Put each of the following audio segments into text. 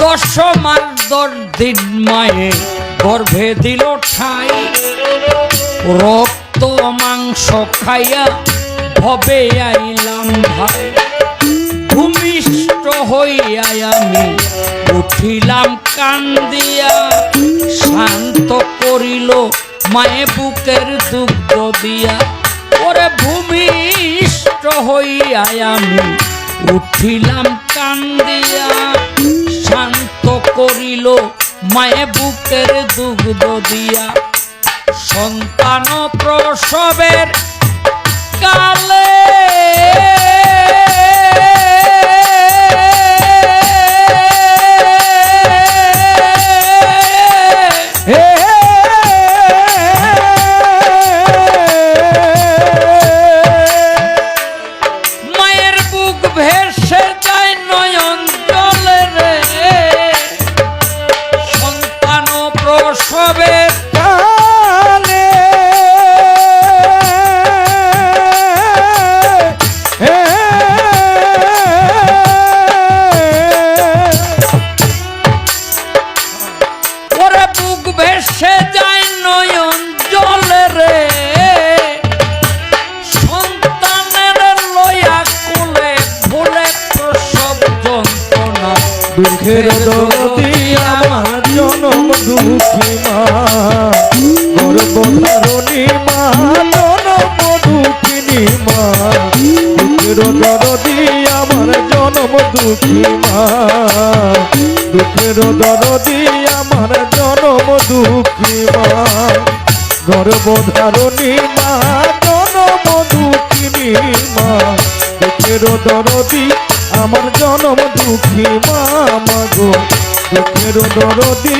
দশ মাস দিন মায়ে গর্ভে দিল ঠাই। রক্ত মাংস খাইয়া ভবে আইলাম ভাই। ভূমিষ্ঠ হইয়াই আমি উঠিলাম কান্দিয়া শান্ত করিল মায়ে বুকের দুগ্ধ দিয়া। ওরে ভূমিষ্ঠ হইয়া আমি উঠিলাম কান্দিয়া, শান্ত করিল মায়ে বুকের দুগ্ধ দিয়া। সন্তান প্রসবের কালে ওরে বুক ভেসে যায় নয়ন জলে রে। সন্তানের লয়া কোলে ভুলে প্রসব যন্ত্রণা। দুঃখের দরদি আমার জনম দুঃখী মা। গর্ভধারণী মা জনম দুঃখিনী মা। দুঃখের দরদি আমার জনম দুঃখী মা। দুঃখের দরদি দুঃখী মা গর্ভধারণী মা জনম দুঃখিনী মা দুঃখের দরদি, আমার জনম দুঃখী মা মাগো দুঃখের দরদি,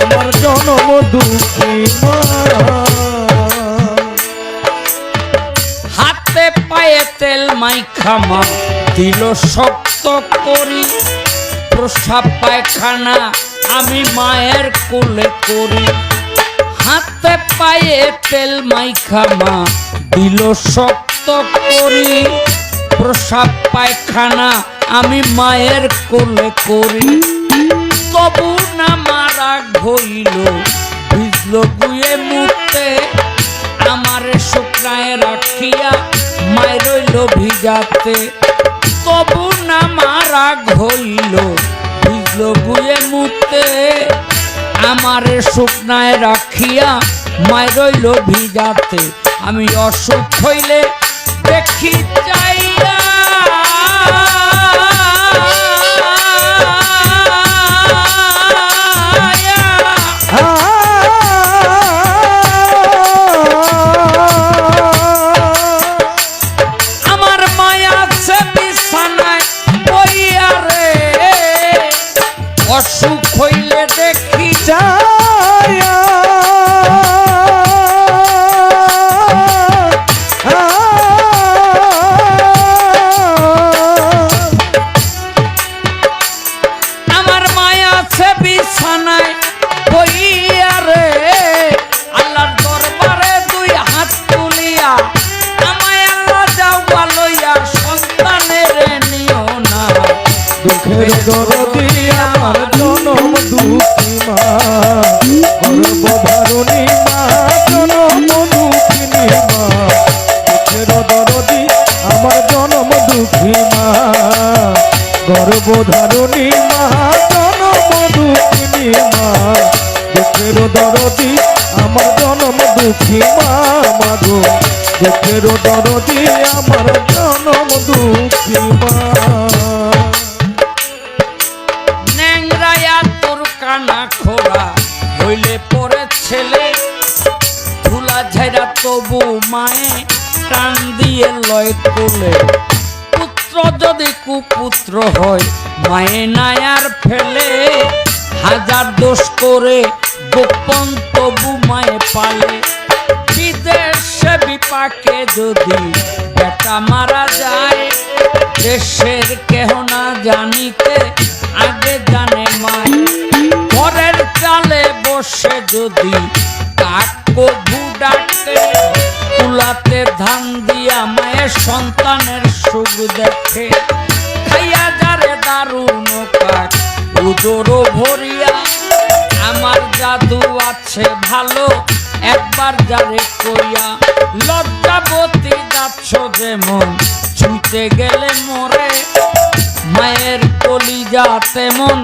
আমার জনম দুঃখী মা। হাতে পায়ে তেল মাইখামা দিল শক্ত করি, প্রসাব পায়খানা। আমি মায়ের কোলে করি হাতে পায়ে তেল মাইখামা দিল শক্ত করি। প্রসাব পায়খানা আমি মায়ের কোলে করি। তবু না মারা হইল ভিজল গুয়ে মুতে আমারে শুকনায় রাখিয়া মায় রইল ভিজাতে। তবু না মারা হইল ভিজল বুয়ে মুতে আমারে শুকনায় রাখিয়া মায় রইল ভিজাতে। আমি অসুখ হইলে দেখি যাইয়া গর্ভধারণী মা। জনম দুঃখিনী মা। দুঃখের দরদি, আমার জনম দুঃখী মা। মাগো দুঃখের দরদি, আমার জনম দুঃখী মা। ছেলে। ধুলা ঝাইরা তবু মায়ে টান দিয়ে লয় কোলে। পুত্র যদি কুপুত্র হয়, মায়ে নায়ার ফেলে। হাজার দোষ করে গোপন তবু মায়ে পালে। বিদেশে বিপাকে যদি বেটা মারা যায়, দেশের কেহ না জানিতে যদি কাক কবু ডাকে কুলাতে ধান দিয়া মায়ের সন্তানের সুখ দেখে, খাইয়া যারে দারুণ কাক উদরও ভরিয়া, আমার জাদু আছে ভালো, একবার যারে কইয়া লজ্জাবতী যাচ্ছ যেমন ছুঁতে গেলে মরে, মায়ের কলিজা তেমন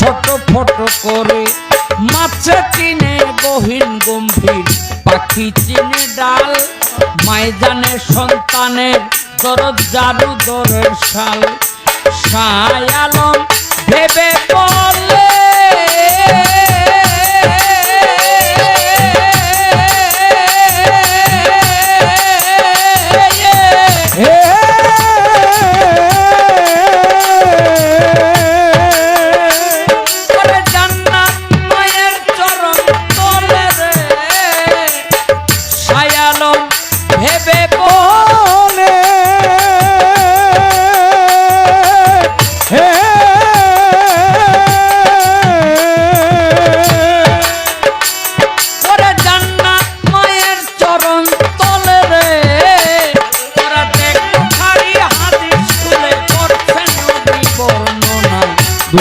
ছোট ফট করে মাছে চিনে গহীন গম্ভীর, পাখি চিনে ডাল মায় জানে সন্তানের দরদ জাদু দরের শাল। সায়ালম ভেবে বলে।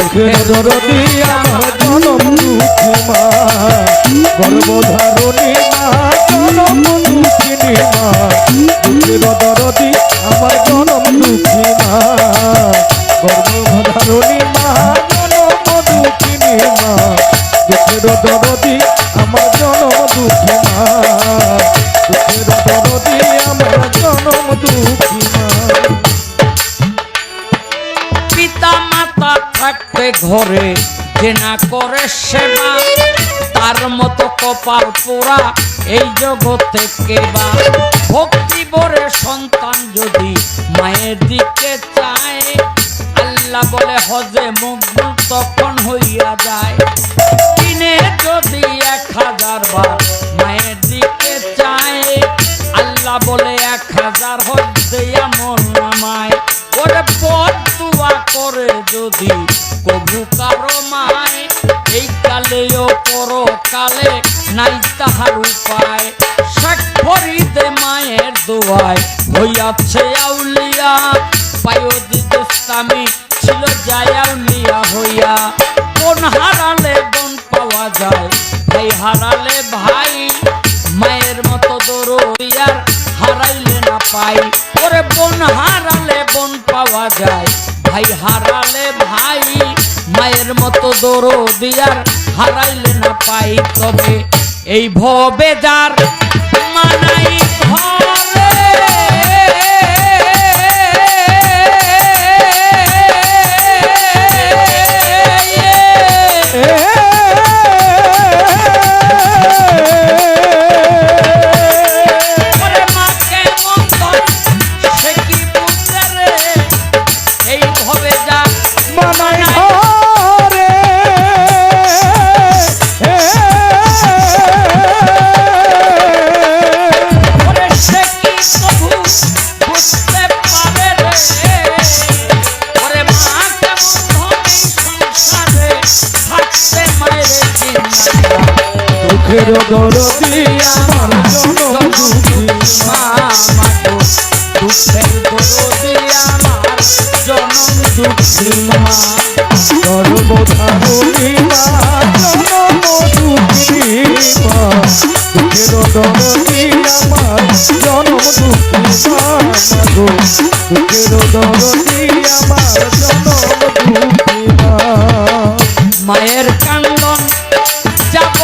দরদি আমার জনম মা গর্ভধারণী ঘরে, যে না করে সেবা, তার মতো কপাল পোড়া এই জগতে কেবা ভক্তি ভরে সন্তান যদি মায়ের দিকে চায়, আল্লাহ বলে হজে মুখ তখন হইয়া যায়। দোয়ায় হইয়াছে আউলিয়া। পায়োদিদ ইসলামী ছিল যায় আউলিয়া হইয়া। কোন হারালে বন পাওয়া যায় ভাই হারালে ভাই। মায়ের মতো দরদিয়ার হারাইলে না পাই। ওরে বোন হারালে বোন পাওয়া যায়, ভাই হারালে ভাই। মায়ের মতো দরদিয়ার হারাইলে না পাই। তবে এই ভবে যার মানাই মায়ের দরদি আমার জন্য দুঃখী মা মাগো দুঃখের দরদি আমার জনম দুঃখী মা সর্বধা বলিবা জনম দুঃখী মা দুঃখের কান্দন যাব